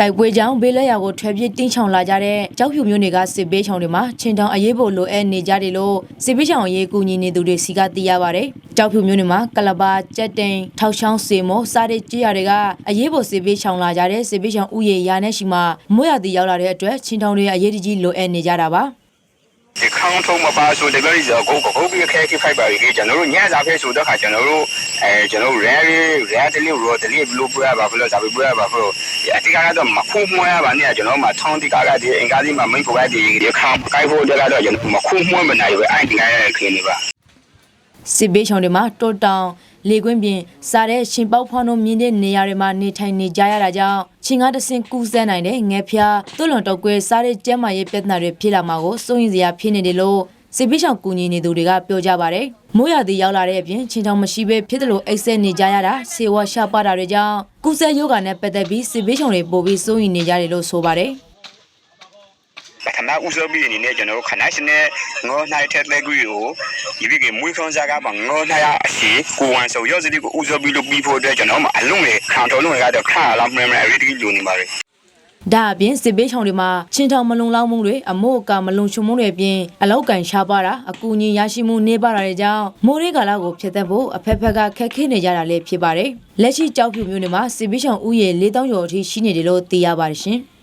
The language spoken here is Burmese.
တိုက်ပွဲကြောင့်ဘေးလက်ရာကိုထွက်ပြေးတင်းချောင်လာကြတဲ့ကြောက်ဖြူမျိုးတွေကစစ်ဘေးချောင်တွေမှာချင်းတောင်အရေးပေါ်လိုအပ်နေကြတယ်လို့စစ်ဘေးချောင်အရေးကူညီနေသူတွေစီကသိရပါဗျ။ကြောက်ဖြူမျိုးတွေမှာကလဘာကြက်တိန်ထောက်ချောင်းစေမောစားတဲ့ကြေးရတွေကအရေးပေါ်စစ်ဘေးချောင်လာကြတဲ့စစ်ဘေးချောင်ဥယေရာနဲ့ရှိမှမိုးရသည်ရောက်လာတဲ့အတွက်ချင်းတောင်တွေအရေးတကြီးလိုအပ်နေကြတာပါ။ ဒီခေါင်းထုံးမပါဆိုတကယ်ကြီးကိုကိုကိုပြီးခဲခိဖိုက်ပါကြီးကျွန်တော်တို့ညစားဖဲဆိုတော့ခါကျွန်တော်တို့အဲကျွန်တော်တို့ရဲရဲတလေးရောတလေးဘလို့ပြရပါဘလို့ဇာပြရပါဖို့အတိကတော့မခုံးမွှဲရပါနဲ့ကျွန်တော်မှထောင်းတိကကဒီအင်္ဂါဒီမှာမိတ်ဖိုက်ဒီဒီခေါင်းကိုက်ဖို့တကတော့ကျွန်တော်မခုံးမွှဲမနိုင်ဘူးအဲ့ဒီကရဲခင်းနေပါ စစ်ဘေးရှောင်တွေမှာတောတောင်လေကွင်းပြင်စားတဲ့ရှင်ပေါက်ဖောင်းတို့မြင်းတဲ့နေရာတွေမှာနေထိုင်နေကြရတာကြောင့်ချင်းကားတဆင်ကူးစဲနိုင်တဲ့ငဲဖျားတွလွန်တောက်ကွဲစားတဲ့ကျဲမာရေးပြဿနာတွေဖြစ်လာမှာကိုစိုးရင်စရာဖြစ်နေတယ်လို့စစ်ဘေးရှောင်ကူညီနေသူတွေကပြောကြပါတယ်။မိုးရသည်ရောက်လာတဲ့အပြင်ချင်းချောင်မရှိဘဲဖြစ်တယ်လို့အိတ်ဆက်နေကြရတာဆေဝါရှာပါတာတွေကြောင့်ကုစဲယောဂာနဲ့ပတ်သက်ပြီးစစ်ဘေးရှောင်တွေပိုပြီးစိုးရင်နေကြတယ်လို့ဆိုပါတယ်။ ပထမဦးဆုံးပြီးအနေနဲ့ကျွန်တော်တို့ခဏစနဲ့ငေါနိုင်တဲ့တဲ့ကူကိုဒီပြီးကမွေးခေါင်းစားကမှငေါနိုင်ရအစီကိုဝန်ဆိုရောစဒီကိုဦးဆုံးပြီးလို့ပြီးဖို့အတွက်ကျွန်တော်မှအလုံးလေခံတော်လုံးတွေကတော့ခါလာမှမအရေးတကြီးယူနေပါလေဒါအပြင်စစ်ဘေးချောင်တွေမှာချင်းထောင်မလုံလောက်မှုတွေအမို့အကာမလုံချုံမှုတွေအပြင်အလောက်ကန်ရှားပါတာအကူအညီရရှိမှုနေပါတာတွေကြောင့်မိုးရေကာလကိုဖျက်သက်ဖို့အဖက်ဖက်ကခက်ခဲနေကြတာလည်းဖြစ်ပါတယ်။လက်ရှိကြောက်ဖြူမျိုးတွေမှာစစ်ဘေးချောင်ဥယေ4000ကျော်အထိရှိနေတယ်လို့သိရပါတယ်ရှင်။